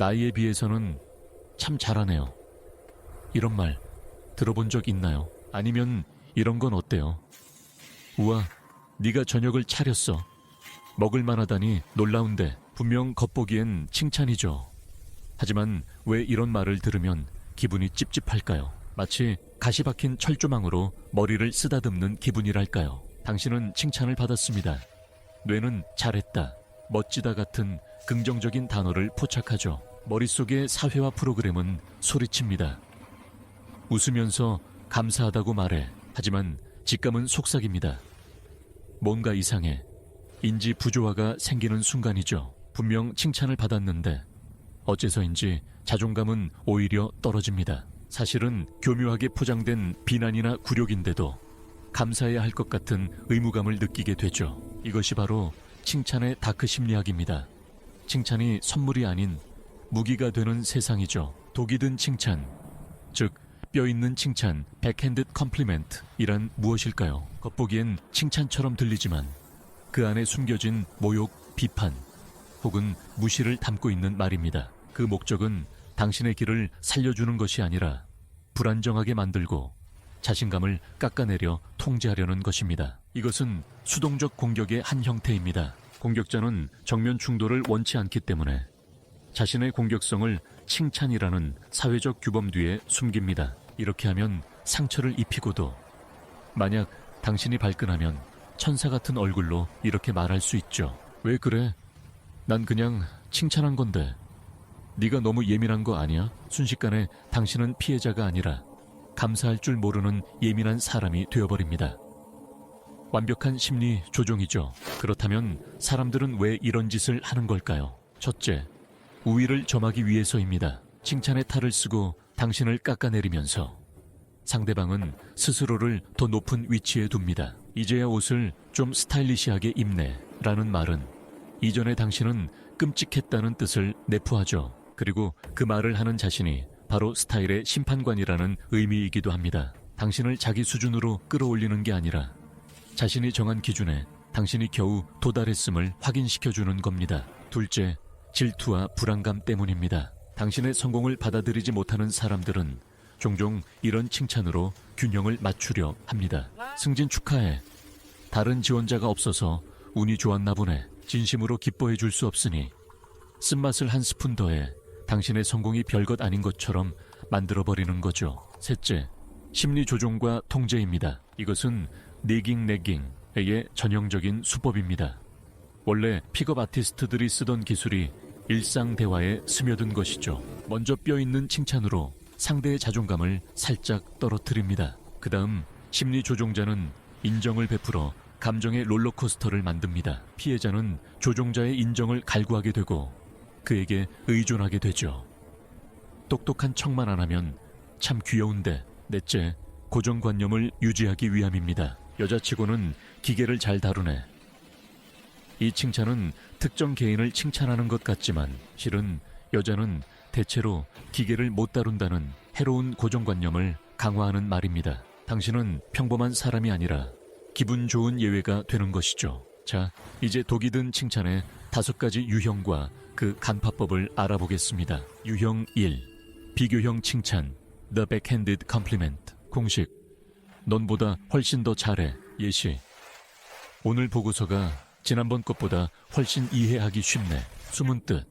나이에 비해서는 참 잘하네요. 이런 말 들어본 적 있나요? 아니면 이런 건 어때요? 우와, 네가 저녁을 차렸어. 먹을 만하다니 놀라운데 분명 겉보기엔 칭찬이죠. 하지만 왜 이런 말을 들으면 기분이 찝찝할까요? 마치 가시 박힌 철조망으로 머리를 쓰다듬는 기분이랄까요? 당신은 칭찬을 받았습니다. 뇌는 잘했다, 멋지다 같은 긍정적인 단어를 포착하죠. 머릿속의 사회화 프로그램은 소리칩니다. 웃으면서 감사하다고 말해. 하지만 직감은 속삭입니다. 뭔가 이상해. 인지 부조화가 생기는 순간이죠. 분명 칭찬을 받았는데 어째서인지 자존감은 오히려 떨어집니다. 사실은 교묘하게 포장된 비난이나 굴욕인데도 감사해야 할 것 같은 의무감을 느끼게 되죠. 이것이 바로 칭찬의 다크 심리학입니다. 칭찬이 선물이 아닌 무기가 되는 세상이죠. 독이 든 칭찬, 즉 뼈 있는 칭찬, 백핸드 컴플리멘트 이란 무엇일까요? 겉보기엔 칭찬처럼 들리지만 그 안에 숨겨진 모욕, 비판 혹은 무시를 담고 있는 말입니다. 그 목적은 당신의 길을 살려주는 것이 아니라 불안정하게 만들고 자신감을 깎아내려 통제하려는 것입니다. 이것은 수동적 공격의 한 형태입니다. 공격자는 정면 충돌을 원치 않기 때문에 자신의 공격성을 칭찬이라는 사회적 규범 뒤에 숨깁니다. 이렇게 하면 상처를 입히고도 만약 당신이 발끈하면 천사 같은 얼굴로 이렇게 말할 수 있죠. 왜 그래? 난 그냥 칭찬한 건데. 네가 너무 예민한 거 아니야? 순식간에 당신은 피해자가 아니라 감사할 줄 모르는 예민한 사람이 되어버립니다. 완벽한 심리 조종이죠. 그렇다면 사람들은 왜 이런 짓을 하는 걸까요? 첫째, 우위를 점하기 위해서입니다. 칭찬의 탈을 쓰고 당신을 깎아내리면서 상대방은 스스로를 더 높은 위치에 둡니다. 이제야 옷을 좀 스타일리시하게 입네 라는 말은 이전에 당신은 끔찍했다는 뜻을 내포하죠. 그리고 그 말을 하는 자신이 바로 스타일의 심판관이라는 의미이기도 합니다. 당신을 자기 수준으로 끌어올리는 게 아니라 자신이 정한 기준에 당신이 겨우 도달했음을 확인시켜주는 겁니다. 둘째, 질투와 불안감 때문입니다. 당신의 성공을 받아들이지 못하는 사람들은 종종 이런 칭찬으로 균형을 맞추려 합니다. 승진 축하해. 다른 지원자가 없어서 운이 좋았나 보네. 진심으로 기뻐해 줄 수 없으니 쓴맛을 한 스푼 더해 당신의 성공이 별것 아닌 것처럼 만들어버리는 거죠. 셋째, 심리 조종과 통제입니다. 이것은 니깅 내깅의 전형적인 수법입니다. 원래 픽업 아티스트들이 쓰던 기술이 일상 대화에 스며든 것이죠. 먼저 뼈 있는 칭찬으로 상대의 자존감을 살짝 떨어뜨립니다. 그 다음 심리 조종자는 인정을 베풀어 감정의 롤러코스터를 만듭니다. 피해자는 조종자의 인정을 갈구하게 되고 그에게 의존하게 되죠. 똑똑한 척만 안 하면 참 귀여운데 넷째 고정관념을 유지하기 위함입니다. 여자치고는 기계를 잘 다루네. 이 칭찬은 특정 개인을 칭찬하는 것 같지만 실은 여자는 대체로 기계를 못 다룬다는 해로운 고정관념을 강화하는 말입니다. 당신은 평범한 사람이 아니라 기분 좋은 예외가 되는 것이죠. 자, 이제 독이 든 칭찬의 다섯 가지 유형과 그 간파법을 알아보겠습니다. 유형 1. 비교형 칭찬. The backhanded compliment. 공식. 넌보다 훨씬 더 잘해. 예시. 오늘 보고서가 지난번 것보다 훨씬 이해하기 쉽네. 숨은 뜻.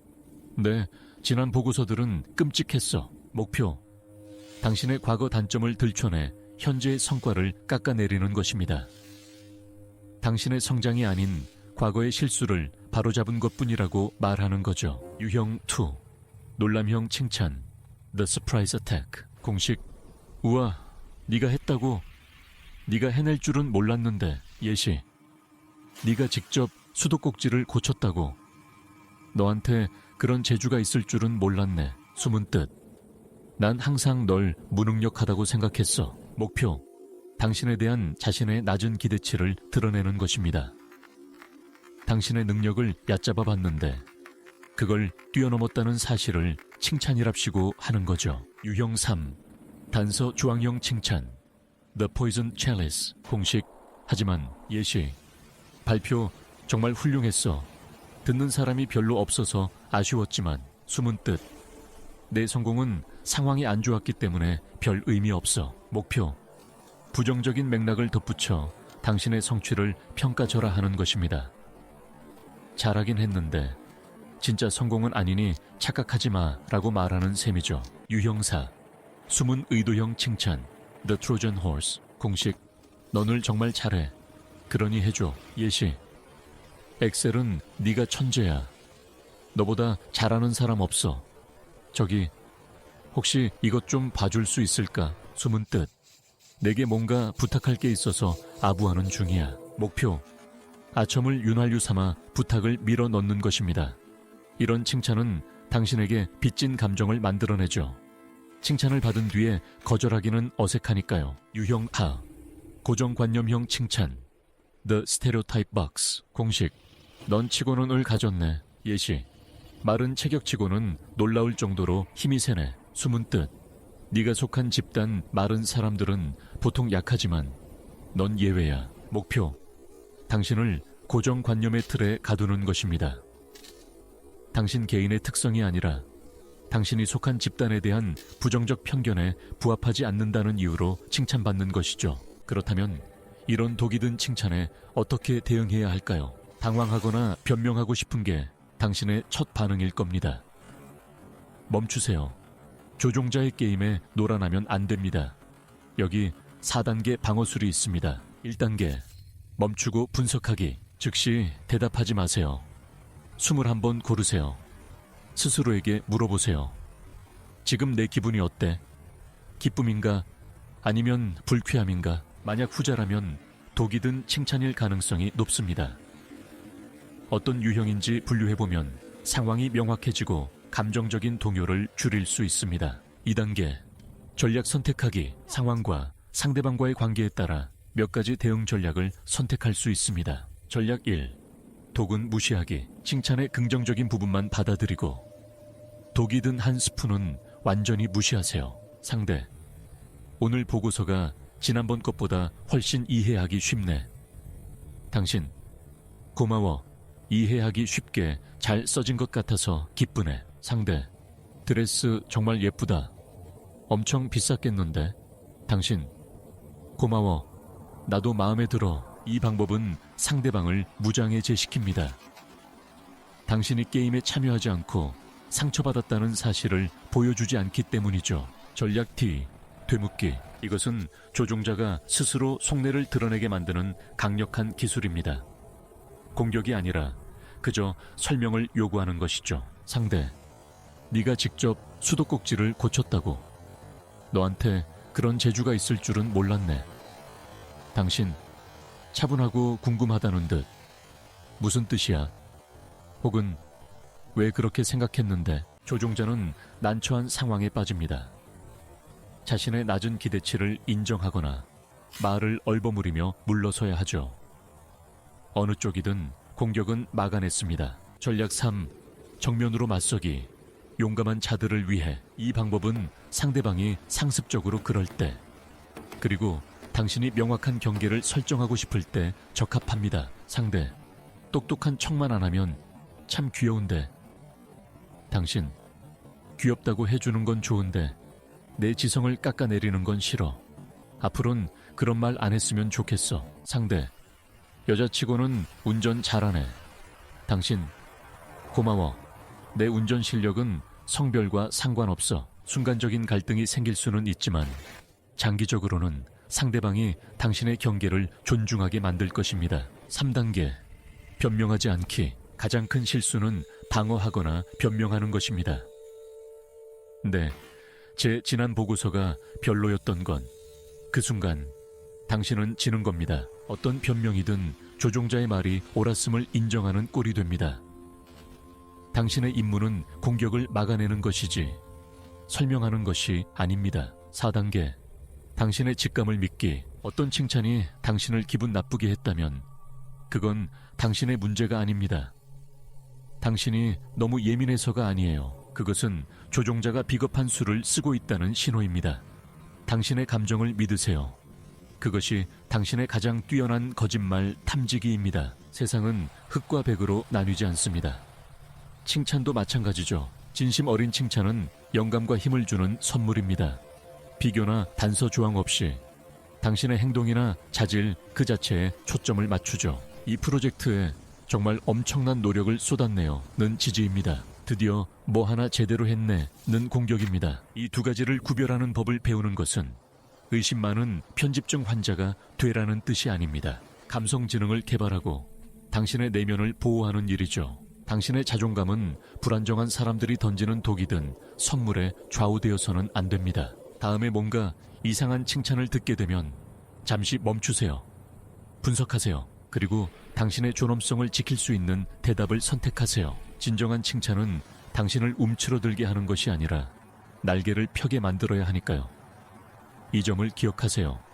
네, 지난 보고서들은 끔찍했어. 목표. 당신의 과거 단점을 들춰내 현재의 성과를 깎아내리는 것입니다. 당신의 성장이 아닌 과거의 실수를 바로잡은 것 뿐이라고 말하는 거죠. 유형 2. 놀람형 칭찬. The Surprise Attack. 공식. 우와, 네가 했다고. 네가 해낼 줄은 몰랐는데. 예시. 네가 직접 수도꼭지를 고쳤다고. 너한테 그런 재주가 있을 줄은 몰랐네. 숨은 뜻. 난 항상 널 무능력하다고 생각했어. 목표. 당신에 대한 자신의 낮은 기대치를 드러내는 것입니다. 당신의 능력을 얕잡아 봤는데 그걸 뛰어넘었다는 사실을 칭찬이랍시고 하는 거죠. 유형 3. 단서 조항형 칭찬. The Poison Chalice. 공식. 하지만 예시. 발표 정말 훌륭했어. 듣는 사람이 별로 없어서 아쉬웠지만 숨은 뜻. 내 성공은 상황이 안 좋았기 때문에 별 의미 없어. 목표. 부정적인 맥락을 덧붙여 당신의 성취를 평가절하 하는 것입니다. 잘하긴 했는데 진짜 성공은 아니니 착각하지 마 라고 말하는 셈이죠. 유형사. 숨은 의도형 칭찬. The Trojan Horse. 공식. 너늘 정말 잘해. 그러니 해줘. 예시. 엑셀은 네가 천재야. 너보다 잘하는 사람 없어. 저기 혹시 이것 좀 봐줄 수 있을까? 숨은 뜻. 내게 뭔가 부탁할 게 있어서 아부하는 중이야. 목표. 아첨을 윤활유 삼아 부탁을 밀어 넣는 것입니다. 이런 칭찬은 당신에게 빚진 감정을 만들어내죠. 칭찬을 받은 뒤에 거절하기는 어색하니까요. 유형 하. 고정관념형 칭찬. The Stereotype Box. 공식. 넌 치고는 을 가졌네. 예시. 마른 체격치고는 놀라울 정도로 힘이 세네. 숨은 뜻. 네가 속한 집단 마른 사람들은 보통 약하지만 넌 예외야. 목표. 당신을 고정관념의 틀에 가두는 것입니다. 당신 개인의 특성이 아니라 당신이 속한 집단에 대한 부정적 편견에 부합하지 않는다는 이유로 칭찬받는 것이죠. 그렇다면 이런 독이 든 칭찬에 어떻게 대응해야 할까요? 당황하거나 변명하고 싶은 게 당신의 첫 반응일 겁니다. 멈추세요. 조종자의 게임에 놀아나면 안 됩니다. 여기 4단계 방어술이 있습니다. 1단계. 멈추고 분석하기. 즉시 대답하지 마세요. 숨을 한번 고르세요. 스스로에게 물어보세요. 지금 내 기분이 어때? 기쁨인가? 아니면 불쾌함인가? 만약 후자라면 독이 든 칭찬일 가능성이 높습니다. 어떤 유형인지 분류해보면 상황이 명확해지고 감정적인 동요를 줄일 수 있습니다. 2단계. 전략 선택하기. 상황과 상대방과의 관계에 따라 몇 가지 대응 전략을 선택할 수 있습니다. 전략 1. 독은 무시하기. 칭찬의 긍정적인 부분만 받아들이고 독이 든 한 스푼은 완전히 무시하세요. 상대. 오늘 보고서가 지난번 것보다 훨씬 이해하기 쉽네. 당신. 고마워. 이해하기 쉽게 잘 써진 것 같아서 기쁘네. 상대. 드레스 정말 예쁘다. 엄청 비쌌겠는데. 당신. 고마워. 나도 마음에 들어. 이 방법은 상대방을 무장해 제시킵니다. 당신이 게임에 참여하지 않고 상처받았다는 사실을 보여주지 않기 때문이죠. 전략 T. 되묻기. 이것은 조종자가 스스로 속내를 드러내게 만드는 강력한 기술입니다. 공격이 아니라 그저 설명을 요구하는 것이죠. 상대. 네가 직접 수도꼭지를 고쳤다고. 너한테 그런 재주가 있을 줄은 몰랐네. 당신 차분하고 궁금하다는 듯. 무슨 뜻이야? 혹은 왜 그렇게 생각했는데 조종자는 난처한 상황에 빠집니다. 자신의 낮은 기대치를 인정하거나 말을 얼버무리며 물러서야 하죠. 어느 쪽이든 공격은 막아냈습니다. 전략 3. 정면으로 맞서기. 용감한 자들을 위해 이 방법은 상대방이 상습적으로 그럴 때 그리고 당신이 명확한 경계를 설정하고 싶을 때 적합합니다. 상대. 똑똑한 척만 안 하면 참 귀여운데. 당신. 귀엽다고 해주는 건 좋은데 내 지성을 깎아내리는 건 싫어. 앞으론 그런 말 안 했으면 좋겠어. 상대. 여자치고는 운전 잘하네. 당신. 고마워. 내 운전 실력은 성별과 상관없어. 순간적인 갈등이 생길 수는 있지만 장기적으로는 상대방이 당신의 경계를 존중하게 만들 것입니다. 3단계. 변명하지 않기. 가장 큰 실수는 방어하거나 변명하는 것입니다. 네. 제 지난 보고서가 별로였던 건 그 순간 당신은 지는 겁니다. 어떤 변명이든 조종자의 말이 옳았음을 인정하는 꼴이 됩니다. 당신의 임무는 공격을 막아내는 것이지 설명하는 것이 아닙니다. 4단계. 당신의 직감을 믿기. 어떤 칭찬이 당신을 기분 나쁘게 했다면 그건 당신의 문제가 아닙니다. 당신이 너무 예민해서가 아니에요. 그것은 조종자가 비겁한 수를 쓰고 있다는 신호입니다. 당신의 감정을 믿으세요. 그것이 당신의 가장 뛰어난 거짓말 탐지기입니다. 세상은 흑과 백으로 나뉘지 않습니다. 칭찬도 마찬가지죠. 진심 어린 칭찬은 영감과 힘을 주는 선물입니다. 비교나 단서 조항 없이 당신의 행동이나 자질 그 자체에 초점을 맞추죠. 이 프로젝트에 정말 엄청난 노력을 쏟았네요. 는 지지입니다. 드디어 뭐 하나 제대로 했네. 는 공격입니다. 이 두 가지를 구별하는 법을 배우는 것은 의심 많은 편집증 환자가 되라는 뜻이 아닙니다. 감성 지능을 개발하고 당신의 내면을 보호하는 일이죠. 당신의 자존감은 불안정한 사람들이 던지는 독이든 선물에 좌우되어서는 안 됩니다. 다음에 뭔가 이상한 칭찬을 듣게 되면 잠시 멈추세요. 분석하세요. 그리고 당신의 존엄성을 지킬 수 있는 대답을 선택하세요. 진정한 칭찬은 당신을 움츠러들게 하는 것이 아니라 날개를 펴게 만들어야 하니까요. 이 점을 기억하세요.